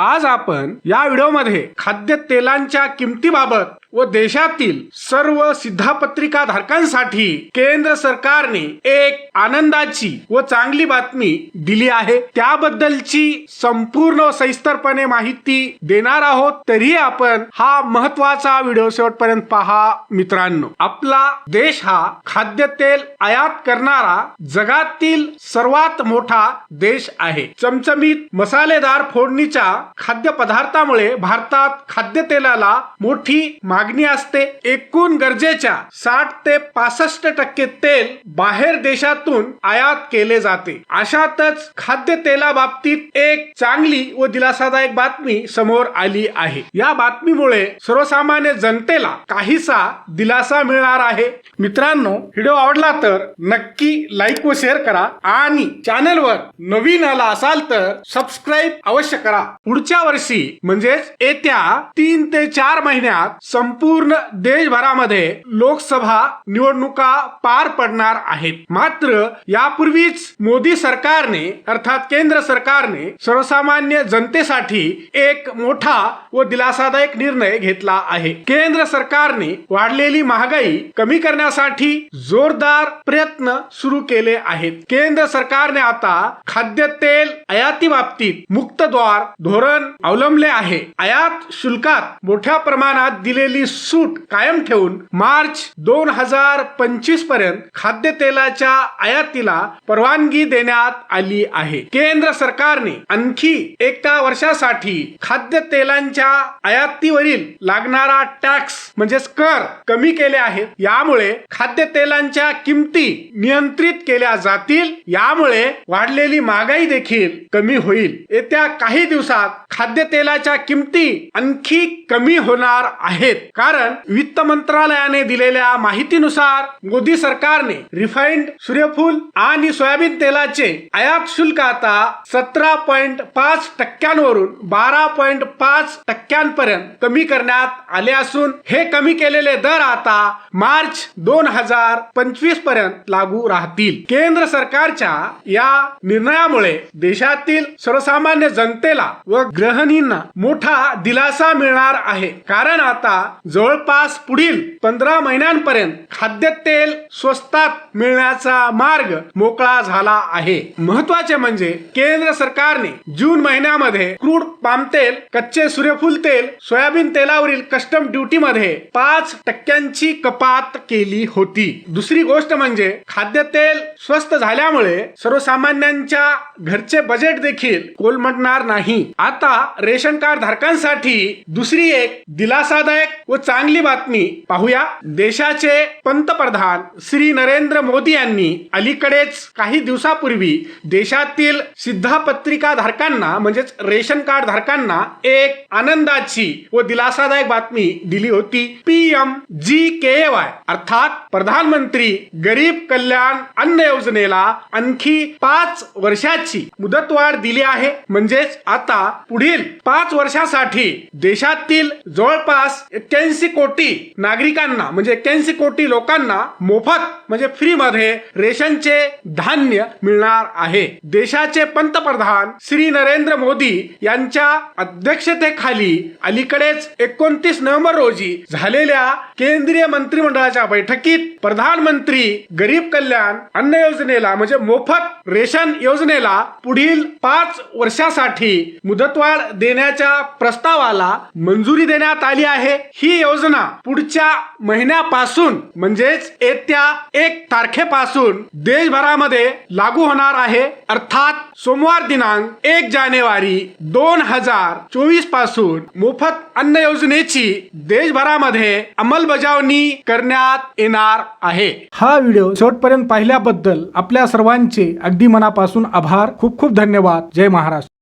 आज आपण या व्हिडिओमध्ये खाद्य तेलांच्या किमतीबाबत व देशातील सर्व सिद्धापत्रिका धारकांसाठी केंद्र सरकारने एक आनंदाची व चांगली बातमी दिली आहे. त्याबद्दलची संपूर्ण सविस्तरपणे माहिती देणार आहोत. तरी आपण हा महत्त्वाचा व्हिडिओ शेवटपर्यंत पहा मित्रांनो. आपला देश हा खाद्यतेल आयात करणारा जगातील सर्वात मोठा देश आहे. चमचमीत मसालेदार फोडणीच्या खाद्यपदार्थामुळे भारतात खाद्यतेलाला मोठी मागणी असते एकूण गरजेच्या साठ ते पासष्ट टक्के तेल बाहेर देशातून आयात केले जाते. अशातच खाद्य तेलाबाबतीत एक चांगली व दिलासादायक बातमी समोर आली आहे. या बातमीमुळे सर्वसामान्य जनतेला काहीसा दिलासा मिळणार आहे. मित्रांनो व्हिडिओ आवडला तर नक्की लाईक व शेअर करा आणि चॅनलवर नवीन आला असाल तर सबस्क्राईब अवश्य करा. पुढच्या वर्षी म्हणजेच येत्या तीन ते चार महिन्यात संपूर्ण देशभरामध्ये लोकसभा निवडणुका पार पडणार आहेत. मात्र यापूर्वीच मोदी सरकारने अर्थात केंद्र सरकारने सर्वसामान्य जनतेसाठी एक मोठा व दिलासादायक निर्णय घेतला आहे. केंद्र सरकारने वाढलेली महागाई कमी करण्यासाठी जोरदार प्रयत्न सुरू केले आहेत. केंद्र सरकारने आता खाद्यतेल आयाती बाबतीत मुक्तद्वार धोरण अवलंबले आहे. आयात शुल्कात मोठ्या प्रमाणात दिलेली ती सूट कायम ठेवून मार्च दोन हजार पंचवीसपर्यंत खाद्यतेलाच्या आयातीला परवानगी देण्यात आली आहे. केंद्र सरकारने आणखी एका वर्षासाठी खाद्यतेलांच्या आयातीवरील लागणारा टॅक्स म्हणजेच कर कमी केले आहेत. यामुळे खाद्यतेलांच्या किमती नियंत्रित केल्या जातील. यामुळे वाढलेली महागाई देखील कमी होईल. येत्या काही दिवसात खाद्यतेलाच्या किमती आणखी कमी होणार आहेत. कारण वित्त मंत्रालयाने दिलेल्या माहितीनुसार मोदी सरकारने रिफाईंड सूर्यफूल आणि सोयाबीन तेलाचे आयात शुल्क आता सतरा पॉइंट पाच टक्क्यांवरून बारा पॉइंट पाच टक्क्यांपर्यंत कमी करण्यात आले असून हे कमी केलेले दर आता मार्च दोन हजार पंचवीसपर्यंत लागू राहतील. केंद्र सरकारच्या या निर्णयामुळे देशातील सर्वसामान्य जनतेला व गृहिणींना मोठा दिलासा मिळणार आहे. कारण आता जवळपास पुढील पंधरा महिन्यांपर्यंत खाद्यतेल स्वस्तात मिळण्याचा मार्ग मोकळा झाला आहे. महत्त्वाचे म्हणजे केंद्र सरकारने जून महिन्यामध्ये क्रूड पामतेल कच्चे सूर्यफूल तेल सोयाबीन तेलावरील कस्टम ड्युटी मध्ये पाच टक्क्यांची कपात केली होती. दुसरी गोष्ट म्हणजे खाद्यतेल स्वस्त झाल्यामुळे सर्वसामान्यांच्या घरचे बजेट देखील कोलमडणार नाही. आता रेशन कार्ड धारकांसाठी दुसरी एक दिलासादायक व चांगली बातमी पाहूया. देशाचे पंतप्रधान श्री नरेंद्र मोदी यांनी अलीकडेच काही दिवसापूर्वी देशातील सिद्धापत्रिका धारकांना म्हणजेच रेशन कार्ड धारकांना एक आनंदाची व दिलासादायक बातमी दिली होती. P M G K Y अर्थात प्रधानमंत्री गरीब कल्याण अन्न योजनेला आणखी पाच वर्षाची मुदतवाढ दिली आहे. म्हणजेच आता पुढील पाच वर्षासाठी देशातील जवळपास एक्क्याऐंशी कोटी नागरिकांना म्हणजे एक्क्याऐंशी कोटी लोकांना मोफत म्हणजे फ्री मध्ये रेशनचे धान्य मिळणार आहे. देशाचे पंतप्रधान श्री नरेंद्र मोदी यांच्या अध्यक्षतेखाली अलीकडेच एकोणतीस नोव्हेंबर रोजी झालेल्या केंद्रीय मंत्रिमंडळाच्या बैठकीत प्रधानमंत्री गरीब कल्याण अन्न योजनेला म्हणजे मोफत रेशन योजनेला पुढील पाच वर्षासाठी मुदतवाढ देण्याच्या प्रस्तावाला मंजुरी देण्यात आली आहे. ही ही योजना पुढच्या महिन्यापासून म्हणजेच येत्या एक तारखेपासून देशभरामध्ये लागू होणार आहे. अर्थात सोमवार दिनांक एक जानेवारी दोन हजार चोवीसपासून मोफत अन्न योजनेची देशभरामध्ये अंमलबजावणी करण्यात येणार आहे. हा व्हिडिओ शेवटपर्यंत पाहिल्याबद्दल आपल्या सर्वांचे अगदी मनापासून आभार. खूप खूप धन्यवाद. जय महाराष्ट्र.